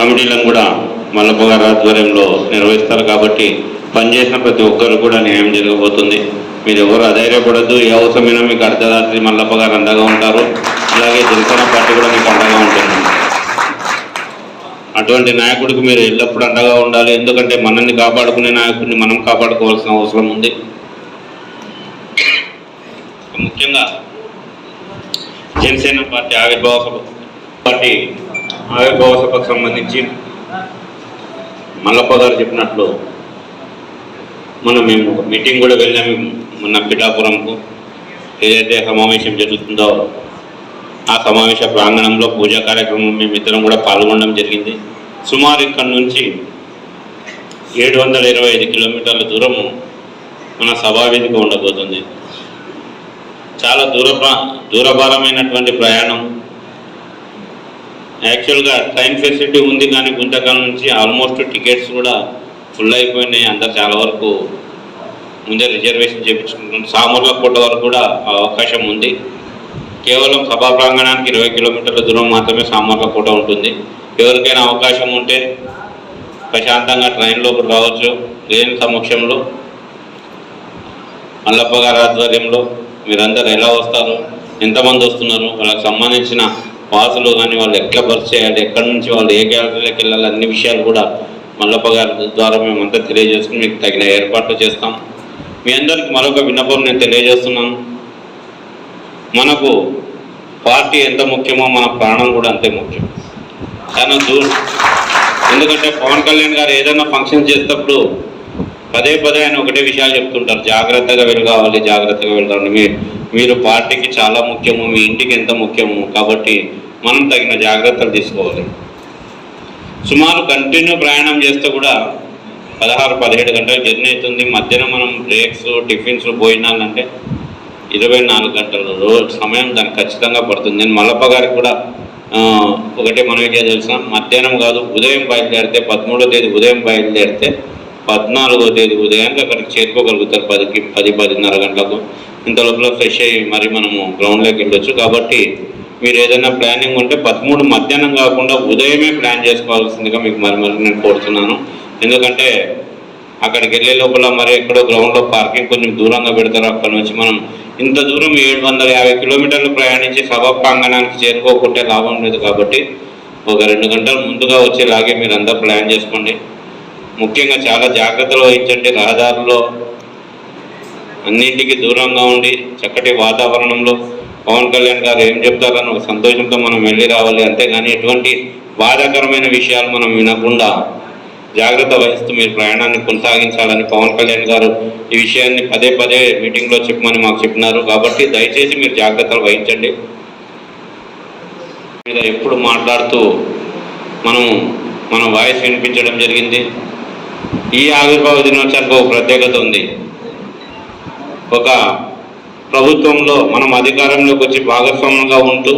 కమిటీలను కూడా మల్లప్ప గారి ఆధ్వర్యంలో నిర్వహిస్తారు కాబట్టి పనిచేసిన ప్రతి ఒక్కరు కూడా న్యాయం జరగబోతుంది. మీరు ఎవరు అధైర్యపడద్దు. ఏ అవసరమైనా మీకు అర్ధరాత్రి మల్లప్ప గారు అండగా ఉంటారు. అలాగే జనసేన పార్టీ కూడా మీకు అండగా ఉంటుంది. అటువంటి నాయకుడికి మీరు ఎల్లప్పుడూ అండగా ఉండాలి. ఎందుకంటే మనల్ని కాపాడుకునే నాయకుడిని మనం కాపాడుకోవాల్సిన అవసరం ఉంది. ముఖ్యంగా జనసేన పార్టీ ఆవిర్భావ సభ పార్టీ ఆవిర్భావ సభకు సంబంధించి మల్లప్ప గారు చెప్పినట్లు మనం మేము ఒక మీటింగ్ కూడా వెళ్ళాము మొన్న పిఠాపురంకు ఏదైతే సమావేశం జరుగుతుందో ఆ సమావేశ ప్రాంగణంలో పూజా కార్యక్రమం మేమిద్దరం కూడా పాల్గొనడం జరిగింది. సుమారు ఇక్కడ నుంచి ఏడు వందల ఇరవై ఐదు కిలోమీటర్ల దూరము మన సభావేదిక ఉండబోతుంది. చాలా దూర దూరభారమైనటువంటి ప్రయాణం యాక్చువల్గా ట్రైన్ ఫెసిలిటీ ఉంది కానీ గుంతకాలం నుంచి ఆల్మోస్ట్ టికెట్స్ కూడా ఫుల్ అయిపోయినాయి. అందరు చాలా వరకు ముందే రిజర్వేషన్ చెయ్యించుకున్నాను సామర్ల కోట వరకు కూడా ఆ అవకాశం ఉంది. కేవలం సభా ప్రాంగణానికి ఇరవై కిలోమీటర్ల దూరం మాత్రమే సామర్లకోట ఉంటుంది. ఎవరికైనా అవకాశం ఉంటే ప్రశాంతంగా ట్రైన్లో రావచ్చు. లేని సమక్షంలో మల్లప్ప గారి ఆధ్వర్యంలో మీరందరూ ఎలా వస్తారు? ఎంతమంది వస్తున్నారు? వాళ్ళకి సంబంధించిన పాసులు కానీ వాళ్ళు ఎట్లా బస్ చేయాలి ఎక్కడి నుంచి వాళ్ళు ఏ గ్యాలరీలోకి వెళ్ళాలి అన్ని విషయాలు కూడా మల్లప్ప గారి ద్వారా మేమంతా తెలియజేసుకుని మీకు తగిన ఏర్పాట్లు చేస్తాం. మీ అందరికి మరొక విన్నపం నేను తెలియజేస్తున్నాను. మనకు పార్టీ ఎంత ముఖ్యమో మన ప్రాణం కూడా అంతే ముఖ్యం. చాలా దూ ఎందుకంటే పవన్ కళ్యాణ్ గారు ఏదైనా ఫంక్షన్ చేసేటప్పుడు పదే పదే ఆయన ఒకటే విషయాలు చెప్తుంటారు. జాగ్రత్తగా వెళ్ళాలి జాగ్రత్తగా వెళ్ళాలి మీ మీరు పార్టీకి చాలా ముఖ్యము మీ ఇంటికి ఎంత ముఖ్యము కాబట్టి మనం తగిన జాగ్రత్తలు తీసుకోవాలి. సుమారు కంటిన్యూ ప్రయాణం చేస్తే కూడా పదహారు పదిహేడు గంటలు జర్నీ అవుతుంది. మధ్యాహ్నం మనం బ్రేక్స్ టిఫిన్స్ భోజనాలు ఇరవై నాలుగు గంటలు రోజు సమయం దానికి ఖచ్చితంగా పడుతుంది. నేను మల్లప్ప గారికి కూడా ఆ, ఒకటే మనవి చేయదలిసిన మధ్యాహ్నం కాదు ఉదయం బయలుదేరితే పదమూడో తేదీ ఉదయం బయలుదేరితే పద్నాలుగో తేదీ ఉదయానికి అక్కడికి చేరుకోగలుగుతారు. పదికి పది పదిన్నర గంటలకు. ఇంత లోపల ఫ్రెష్ అయ్యి మరి మనము గ్రౌండ్లోకి వెళ్ళొచ్చు. కాబట్టి మీరు ఏదైనా ప్లానింగ్ ఉంటే పదమూడు మధ్యాహ్నం కాకుండా ఉదయమే ప్లాన్ చేసుకోవాల్సిందిగా మీకు మరి మరి నేను కోరుతున్నాను. ఎందుకంటే అక్కడికి వెళ్ళే లోపల మరి ఎక్కడో గ్రౌండ్లో పార్కింగ్ కొంచెం దూరంగా పెడతారు. అక్కడ నుంచి మనం ఇంత దూరం ఏడు వందల యాభై కిలోమీటర్లు ప్రయాణించి సభా ప్రాంగణానికి చేరుకోకుంటే లాభం లేదు కాబట్టి ఒక రెండు గంటలు ముందుగా వచ్చేలాగే మీరు ప్లాన్ చేసుకోండి. ముఖ్యంగా చాలా జాగ్రత్తలు వహించండి. రహదారుల్లో అన్నింటికి దూరంగా ఉండి చక్కటి వాతావరణంలో పవన్ కళ్యాణ్ గారు ఏం చెప్తారని ఒక సంతోషంతో మనం వెళ్ళి రావాలి. అంతేగాని ఎటువంటి బాధాకరమైన విషయాలు మనం వినకుండా జాగ్రత్త వహిస్తూ మీరు ప్రయాణాన్ని కొనసాగించాలని పవన్ కళ్యాణ్ గారు ఈ విషయాన్ని పదే పదే మీటింగ్లో చెప్పమని మాకు చెప్పినారు. కాబట్టి దయచేసి మీరు జాగ్రత్తలు వహించండి. మీద ఎప్పుడు మాట్లాడుతూ మనం మన వాయిస్ వినిపించడం జరిగింది. ఈ ఆవిర్భావ దినోత్సవానికి ఒక ప్రత్యేకత ఉంది. ఒక ప్రభుత్వంలో మనం అధికారంలోకి వచ్చి భాగస్వామ్యంగా ఉంటూ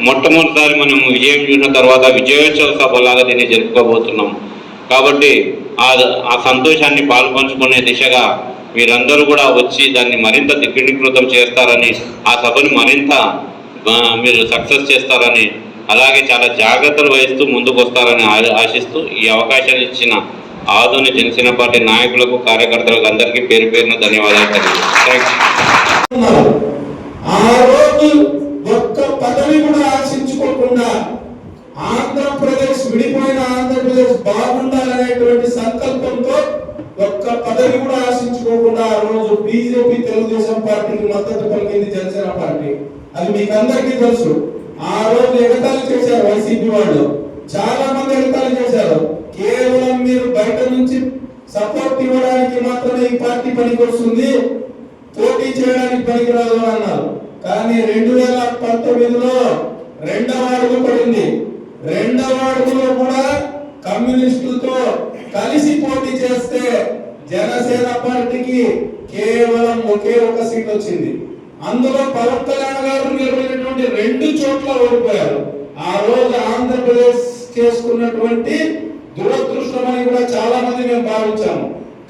మొట్టమొదటిసారి మనం విజయం చూసిన తర్వాత విజయోత్సవ సభలాగా దీన్ని జరుపుకోబోతున్నాం. కాబట్టి ఆ ఆ సంతోషాన్ని పాల్పంచుకునే దిశగా మీరందరూ కూడా వచ్చి దాన్ని మరింత దిగ్వినికృతం చేస్తారని ఆ సభను మరింత మీరు సక్సెస్ చేస్తారని అలాగే చాలా జాగ్రత్తలు వహిస్తూ ముందుకు వస్తారని ఆ- ఆశిస్తూ ఈ అవకాశాన్ని ఇచ్చిన ఆధునిక జనసేన పార్టీ నాయకులకు కార్యకర్తలకు అందరికీ పేరు పేరున ధన్యవాదాలు ఆ రోజు ఒక్క పదవి కూడా ఆశించుకోకుండా ఆంధ్రప్రదేశ్ విడిపోయిన ఆంధ్రప్రదేశ్ బాగుండాలనేటువంటి సంకల్పంతో ఒక్క పదవి కూడా ఆశించుకోకుండా ఆ రోజు బీజేపీ తెలుగుదేశం పార్టీకి మద్దతు పలికింది జనసేన పార్టీ. అది మీకు అందరికీ తెలుసు. ఆ రోజు ఎగతాలు చేశారు వైసీపీ వాళ్ళు. చాలా మంది ఎగతాలు చేశారు. కేవలం మీరు బయట నుంచి సపోర్ట్ ఇవ్వడానికి మాత్రమే ఈ పార్టీ పనికొస్తుంది. పోటీ చేయడానికి పనికిరాదు అని అన్నారు. కానీ రెండు వేల పంతొమ్మిదిలో రెండవ అడుగు పడింది. రెండవ అడుగులో కూడా కమ్యూనిస్టులతో కలిసి పోటీ చేస్తే జనసేన పార్టీకి కేవలం ఒకే ఒక సీట్ వచ్చింది. అందులో పవన్ కళ్యాణ్ గారు నిర్వహించినటువంటి రెండు చోట్ల ఓడిపోయారు. ఆ రోజు ఆంధ్రప్రదేశ్ చేసుకున్నటువంటి దురదృష్టమని కూడా చాలా మంది మేము భావించాము.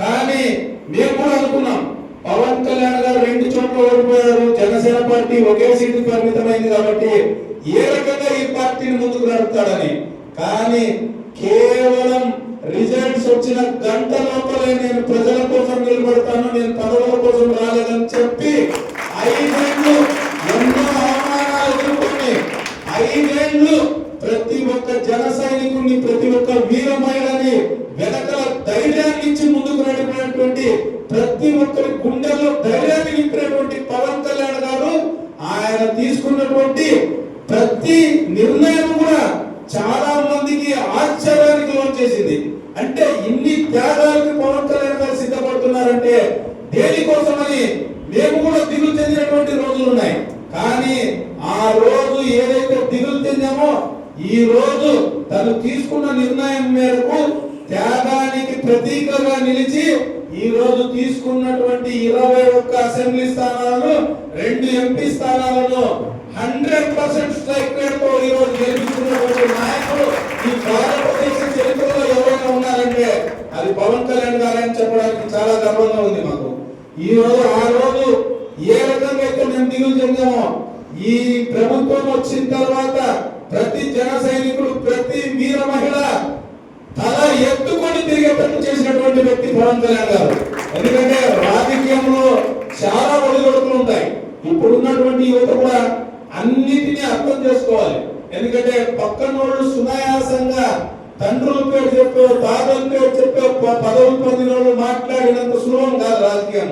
కానీ మేము కూడా అనుకున్నాం. పవన్ కళ్యాణ్ గారు రెండు చోట్ల ఓడిపోయారు. జనసేన పార్టీ ఒకే సీటు పరిమితమైంది కాబట్టి ఏ రకంగా ఈ పార్టీని ముందుకు నడుపుతాడని. కానీ కేవలం రిజల్ట్స్ వచ్చిన గంట లోపలే నేను ప్రజల కోసం నిలబడతాను. నేను పదవుల కోసం రాలేదని చెప్పి ఐదేళ్ళు ఎన్నో అవమానాలు ఎదుర్కొని ఐదేళ్ళు ప్రతి ఒక్క జన సైనికుడిని ప్రతి ఒక్క వీర మహిళని వెనకల ధైర్యాన్ని ఇచ్చి ముందుకు నడిపినటువంటి ప్రతి ఒక్కరి గుండెల్లో ధైర్యాన్ని నింపినటువంటి పవన్ కళ్యాణ్ గారు ఆయన తీసుకున్నటువంటి ప్రతి నిర్ణయం కూడా చాలా మందికి ఆశ్చర్యానికి లోన్ చేసింది అంటే ఇన్ని త్యాగాలకు పవన్ కళ్యాణ్ గారు సిద్ధపడుతున్నారంటే దేనికోసమని మేము కూడా దిగులు చెందినటువంటి రోజులు ఉన్నాయి కానీ ఆ రోజు ఏదైతే దిగులు చెందామో ఈ రోజు తను తీసుకున్న నిర్ణయం మేరకు త్యాగానికి ప్రతీకగా నిలిచి ఈ రోజు తీసుకున్నటువంటి ఇరవై ఒక్క అసెంబ్లీ స్థానాలను రెండు ఎంపీ స్థానాలను హండ్రెడ్ పర్సెంట్ స్ట్రైక్ రేట్తో ఈరోజు గెలిపించుకున్నటువంటి నాయకుడు ఈ భారతదేశ చరిత్రలో ఎవరైనా ఉన్నారంటే అది పవన్ కళ్యాణ్ గారు అని చెప్పడానికి చాలా గర్వంగా ఉంది మాకు. ఈ రోజు ఆ రోజు ఏ రకంగా అయితే మేము దిగులు చెందామో ఈ ప్రభుత్వం వచ్చిన తర్వాత ప్రతి జన సైనికుడు ప్రతి వీర మహిళ తల ఎత్తుకొని తిరిగేటట్టు చేసినటువంటి వ్యక్తి పవన్ కళ్యాణ్ గారు ఎందుకంటే రాజకీయంలో చాలా ఒడిదొడుకులు ఉంటాయి ఇప్పుడు ఉన్నటువంటి యువత కూడా అన్నిటినీ అర్థం చేసుకోవాలి ఎందుకంటే పక్కన వాళ్ళు సునాయాసంగా తండ్రుల పేరు చెప్పో తాతల పేరు చెప్పో పదవులు పొందిన వాళ్ళు మాట్లాడినంత సులభం కాదు రాజకీయం.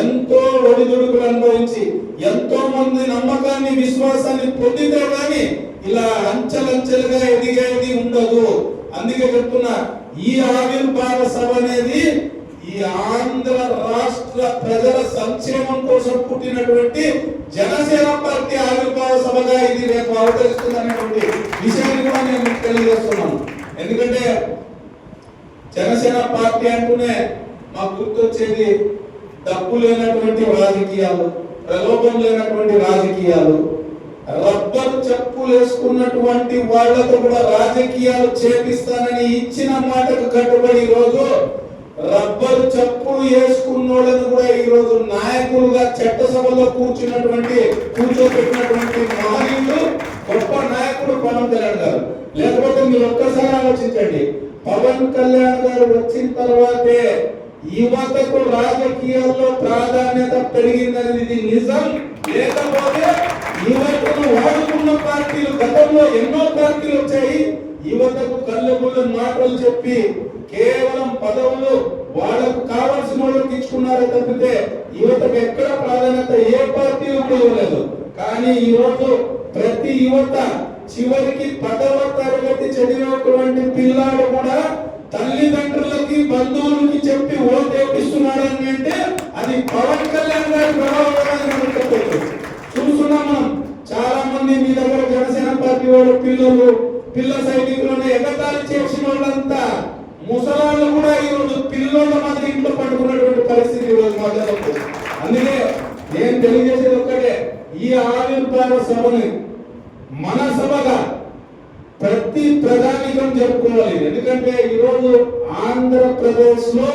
ఎంతో ఒడిదుడుకులు అనుభవించి ఎంతో మంది నమ్మకాన్ని విశ్వాసాన్ని పొందితే కానీ ఇలా అంచెలంచెలుగా ఎదిగేది ఉండదు. అందుకే చెప్తున్నా ఈ ఆవిర్భావ సభ అనేది ఈ ఆంధ్ర రాష్ట్ర ప్రజల సంక్షేమం కోసం పుట్టినటువంటి జనసేన పార్టీ ఆవిర్భావ సభగా ఇది రేపు అవతరిస్తుంది అనేటువంటి విషయాన్ని కూడా నేను మీకు తెలియజేస్తున్నాను. ఎందుకంటే జనసేన పార్టీ అంటూనే మాకు గుర్తొచ్చేది డబ్బు లేనటువంటి రాజకీయాలు ప్రలోభం లేనటువంటి రాజకీయాలు రబ్బర్ చెప్పులు వేసుకున్నటువంటి వాళ్ళతో కూడా రాజకీయాలు చేపిస్తానని ఇచ్చిన మాటకు కట్టుబడి రోజు రబ్బరు చెప్పులు వేసుకున్నోళ్ళని కూడా ఈ రోజు నాయకులుగా చట్టసభలో కూర్చున్నటువంటి కూర్చోబెట్టినటువంటి మహనీయులు గొప్ప నాయకుడు పవన్ కళ్యాణ్ గారు. లేకపోతే మీరు ఒక్కసారి ఆలోచించండి. పవన్ కళ్యాణ్ గారు వచ్చిన తర్వాతే యువతకు రాజకీయాల్లో ప్రాధాన్యత పెరిగిందనేది ఇది నిజం. లేకపోతే యువతను వాడుకున్న పార్టీలు గతంలో ఎన్నో పార్టీలు వచ్చాయి. యువతకు కళ్ళబుల్ల మాటలు చెప్పి కేవలం పదవులు వాళ్ళకు కావాల్సిన వాళ్ళకి ఇచ్చుకున్నారే తప్పితే యువతకు ఎక్కడ ప్రాధాన్యత ఏ పార్టీలు కూడా ఇవ్వలేదు. కానీ ఈ రోజు ప్రతి యువత చివరికి పదవ తరగతి చదివినటువంటి పిల్లాడు కూడా తల్లిదండ్రులకి బంధువులకి చెప్పి ఓటేపిస్తున్నారని అంటే అది పవన్ కళ్యాణ్ గారి ప్రభావం మనం చూస్తున్నాం మనం చాలా మంది మీ దగ్గర జనసేన పార్టీ వాళ్ళు పిల్లలు పిల్ల సైనికులను ఎగతాళి చేసిన వాళ్ళంతా ముసలాళ్ళు కూడా ఈ రోజు పిల్లోళ్ళ మాదిరి ఇంట్లో పట్టుకున్నటువంటి పరిస్థితి ఈరోజు రోజు అందుకే నేను తెలియజేసేది ఒక్కటే ఈ ఆవిర్భావ సభని మన సభగా ప్రతి ప్రధానికం చెప్పుకోవాలి ఎందుకంటే ఈరోజు ఆంధ్రప్రదేశ్లో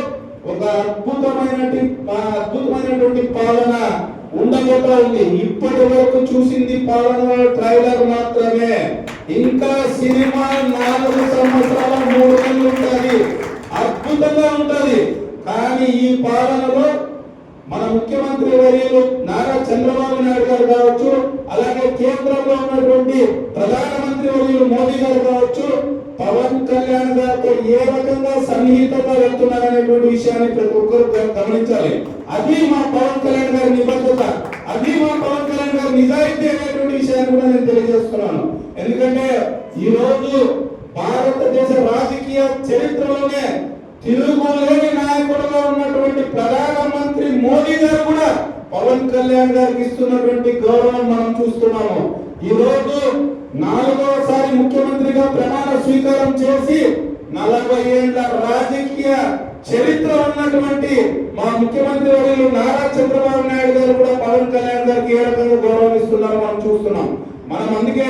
ఒక అద్భుతమైనటి అద్భుతమైనటువంటి పాలన ఉండబోతా ఉంది. ఇప్పటి వరకు చూసింది పాలన ట్రైలర్ మాత్రమే. ఇంకా సినిమా నాలుగు సంవత్సరాల మూడు నెలలు ఉంటుంది. అద్భుతంగా ఉంటుంది. కానీ ఈ పాలనలో మన ముఖ్యమంత్రి వర్యులు నారా చంద్రబాబు నాయుడు గారు కావచ్చు అలాగే కేంద్రంలో ఉన్నటువంటి ప్రధానమంత్రి వర్యులు మోదీ గారు కావచ్చు పవన్ కళ్యాణ్ గారితో ఏ రకంగా సన్నిహితంగా వెళ్తున్నారనేటువంటి విషయాన్ని ప్రతి ఒక్కరు గమనించాలి. అది మా పవన్ కళ్యాణ్ గారి నిబద్ధత. అది మా పవన్ కళ్యాణ్ గారు నిజాయితీ అనేటువంటి విషయాన్ని కూడా నేను తెలియజేస్తున్నాను. ఎందుకంటే ఈ రోజు భారతదేశ రాజకీయ చరిత్రలోనే తిరుగులేని నాయకుడుగా ఉన్నటువంటి ప్రధానమంత్రి మోదీ గారు కూడా పవన్ కళ్యాణ్ గారికి ఇస్తున్నటువంటి గౌరవం మనం చూస్తున్నాము. ఈ రోజు నాలుగవసారి ముఖ్యమంత్రిగా ప్రమాణ స్వీకారం చేసి నలభై ఏళ్ళ రాజకీయ చరిత్ర ఉన్నటువంటి మా ముఖ్యమంత్రి వర్యులు నారా చంద్రబాబు నాయుడు గారు కూడా పవన్ కళ్యాణ్ గారికి ఏ రకంగా గౌరవం మనం చూస్తున్నాం. మనం అందుకే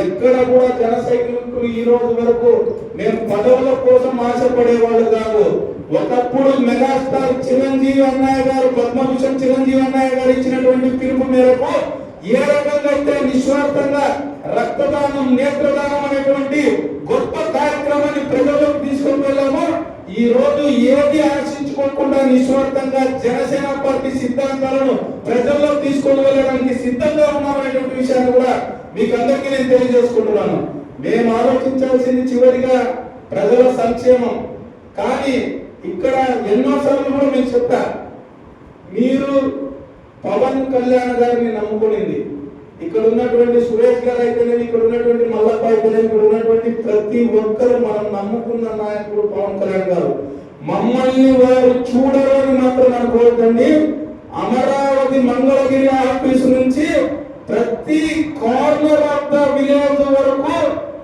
ఎక్కడ కూడా జన సైనికులు ఈ రోజు వరకు మేము పదవుల కోసం ఆశపడేవాళ్ళు కాదు. ఒకప్పుడు మెగాస్టార్ చిరంజీవి అన్నయ్య గారు పద్మభూషణ్ చిరంజీవి అన్నయ్య గారు ఇచ్చినటువంటి పిలుపు మేరకు ఏ రకంగా అయితే నిస్వార్థంగా రక్తదానం నేత్రదానం అనేటువంటి గొప్ప కార్యక్రమాన్ని ప్రజలకు ఈ రోజు ఏది ఆశించుకోకుండా నిస్వార్థంగా జనసేన పార్టీ సిద్ధాంతాలను ప్రజల్లో తీసుకొని వెళ్ళడానికి సిద్ధంగా ఉన్నామనేటువంటి విషయాన్ని కూడా మీకు అందరికీ నేను తెలియజేసుకుంటున్నాను. మేము ఆలోచించాల్సింది చివరిగా ప్రజల సంక్షేమం. కానీ ఇక్కడ ఎన్నోసార్లు కూడా మీకు చెప్తా మీరు పవన్ కళ్యాణ్ గారిని నమ్ముకునింది. ఇక్కడ ఉన్నటువంటి సురేష్ గారు అయితేనేమి ఇక్కడ ఉన్నటువంటి మల్లప్ప అయితేనేమి ఇక్కడ ఉన్నటువంటి ప్రతి ఒక్కరు మనం నమ్ముకున్న నాయకుడు పవన్ కళ్యాణ్ గారు. మమ్మల్ని వారు చూడాలని మాత్రం అనుకోవద్దండి అమరావతి మంగళగిరి ఆఫీస్ నుంచి ప్రతి కార్నర్ ఆఫ్ ద విలేజ్ వరకు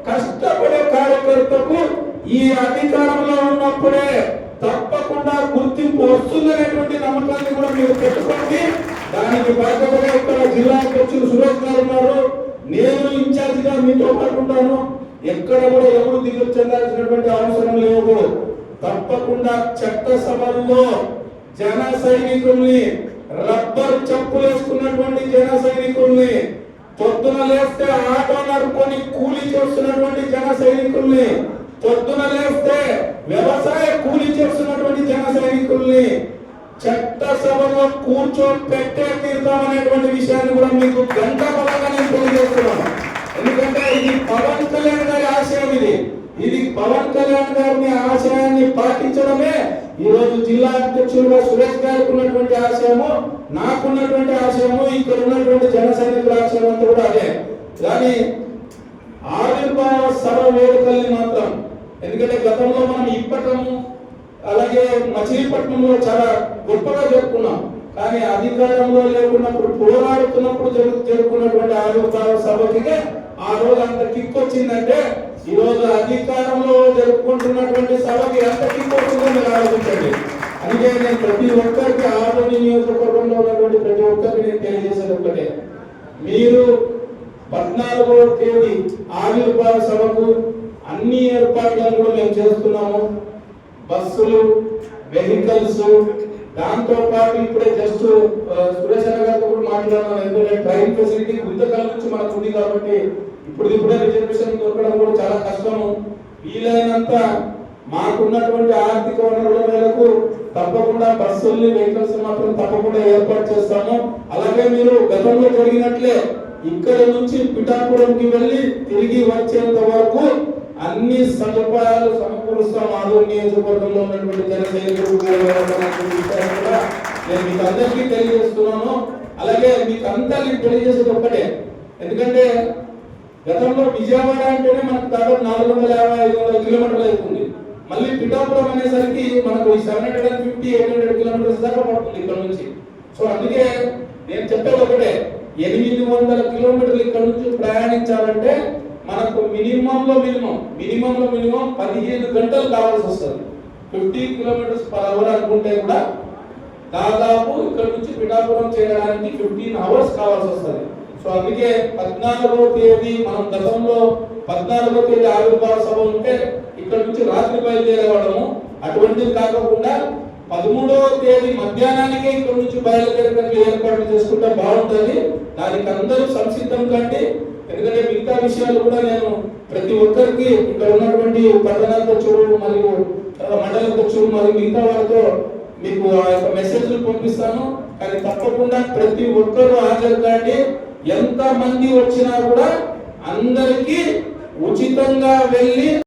కష్టపడే కార్యకర్తకు ఈ అధికారంలో ఉన్నప్పుడే తప్పకుండా గుర్తింపు వస్తుందనేటువంటి నమ్మకాన్ని కూడా మీరు పెట్టుకోండి. దానికి బాధ్యతగా ఇక్కడ జిల్లా అధ్యక్షులు సురేష్ గారు ఉన్నారు నేను ఇన్ఛార్జిగా మీతో పడుకుంటాను ఎక్కడ కూడా ఎవరు దిగులు చెందాల్సినటువంటి అవసరం లేదు. తప్పకుండా చట్టసభల్లో జన సైనికుల్ని రబ్బర్ చెప్పులు వేసుకున్నటువంటి జన సైనికుల్ని పొద్దున లేస్తే ఆటో నడుపుకొని కూలి చేస్తున్నటువంటి జన సైనికుల్ని పొద్దున లేస్తే వ్యవసాయ కూలి చేస్తున్నటువంటి చట్టసభలో కూర్చోబెట్టే తీర్థం అనేటువంటి విషయాన్ని కూడా మీకు గంట బలంగా నేను తెలియజేస్తున్నాను. ఎందుకంటే ఇది పవన్ కళ్యాణ్ గారి ఆశయం ఇది. ఇది పవన్ కళ్యాణ్ గారిని ఆశయాన్ని పాటించడమే ఈ రోజు జిల్లా అధ్యక్షులుగా సురేష్ గారికి ఉన్నటువంటి ఆశయము నాకున్నటువంటి ఆశయము ఇక్కడ ఉన్నటువంటి జన సైనికుల ఆశయం అంతా కూడా అదే. కానీ ఆవిర్భావ సభ వేడుకల్ని మాత్రం ఎందుకంటే గతంలో మనం ఇప్పటము అలాగే మచిలీపట్నంలో చాలా గొప్పగా జరుపుకున్నాం. కానీ అధికారంలో లేకున్నప్పుడు పోరాడుతున్నప్పుడు జరుగు జరుపుకున్నటువంటి ఆవిర్భావ సభకి ఆ రోజు అంత కిక్ వచ్చిందంటే ఈ రోజు అధికారంలో జరుపుకుంటున్నటువంటి సభకి ఎంత కిక్ వచ్చిందని మీరు ఆలోచించండి. అందుకే నేను ప్రతి ఒక్కరికి ఆరోగ్య నియోజకవర్గంలో ఉన్నటువంటి ప్రతి ఒక్కరికి నేను తెలియజేసేది ఒక్కటే. మీరు పద్నాలుగో తేదీ ఆవిర్భావ సభకు అన్ని ఏర్పాట్లను కూడా మేము చేస్తున్నాము. బస్సులు వెహికల్స్ దాంతో పాటు ఇప్పుడే జస్ట్ సురేష్ అన్న గారితో కూడా మాట్లాడాను. ఎందుకంటే ట్రైన్ ఫెసిలిటీ గుంతకాల నుంచి మనకు ఉంది కాబట్టి ఇప్పుడు ఇప్పుడే రిజర్వేషన్ దొరకడం కూడా చాలా కష్టము వీలైనంత మాకున్నటువంటి ఆర్థిక వనరుల మేరకు తప్పకుండా బస్సుల్ని వెహికల్స్ మాత్రం తప్పకుండా ఏర్పాటు చేస్తాము. అలాగే మీరు గతంలో జరిగినట్లే ఇక్కడ నుంచి పిఠాపురంకి వెళ్ళి తిరిగి వచ్చేంత వరకు అన్ని సదుపాయాలు సమకూరుస్తాం. ఆదూరు నియోజకవర్గంలో ఉన్నటువంటి జన సైనికులు కూడా నేను మీకు అందరికీ తెలియజేస్తున్నాను. అలాగే మీకు అంతా నేను తెలియజేసేది ఒక్కటే. ఎందుకంటే గతంలో విజయవాడ అంటేనే మనకు దాదాపు నాలుగు వందల యాభై ఐదు వందల కిలోమీటర్లు అవుతుంది మళ్ళీ పిఠాపురం అనేసరికి మనకు ఈ seven hundred and fifty eight hundred kilometres దాకా పడుతుంది ఇక్కడ నుంచి. సో అందుకే నేను చెప్పేది ఒకటే ఎనిమిది వందల కిలోమీటర్లు ఇక్కడ నుంచి ప్రయాణించాలంటే మనకు మినిమం లో మినిమం మినిమం లో మినిమం పదిహేను గంటలు కావాల్సి వస్తుంది. ఫిఫ్టీ కిలోమీటర్స్ పర్ అవర్ అనుకుంటే కూడా దాదాపు ఇక్కడ నుంచి పిఠాపురం చేరడానికి ఫిఫ్టీన్ అవర్స్ కావాల్సి వస్తుంది. సో అందుకే పద్నాలుగో తేదీ మనం గతంలో పద్నాలుగో తేదీ ఆవిర్భావ సభ ఉంటే ఇక్కడ నుంచి రాత్రి బయలుదేరేవాళ్ళము. అటువంటిది కాకుండా పదమూడవ తేదీ మధ్యాహ్నానికే ఇక్కడ నుంచి బయలుదేరడానికి ఏర్పాట్లు చేసుకుంటే బాగుంటుంది. దానికి అందరూ సంసిద్ధం కంటే ఎందుకంటే మిగతా విషయాలు కూడా నేను ప్రతి ఒక్కరికి ఇక్కడ ఉన్నటువంటి పట్టణాధ్యక్షుడు మరియు ఆ, మండలాధ్యక్షుడు మరియు మిగతా వాళ్ళతో మీకు ఆ యొక్క మెసేజ్లు పంపిస్తాను. కానీ తప్పకుండా ప్రతి ఒక్కరూ హాజరు కాండి. ఎంత మంది వచ్చినా కూడా అందరికీ ఉచితంగా వెళ్ళి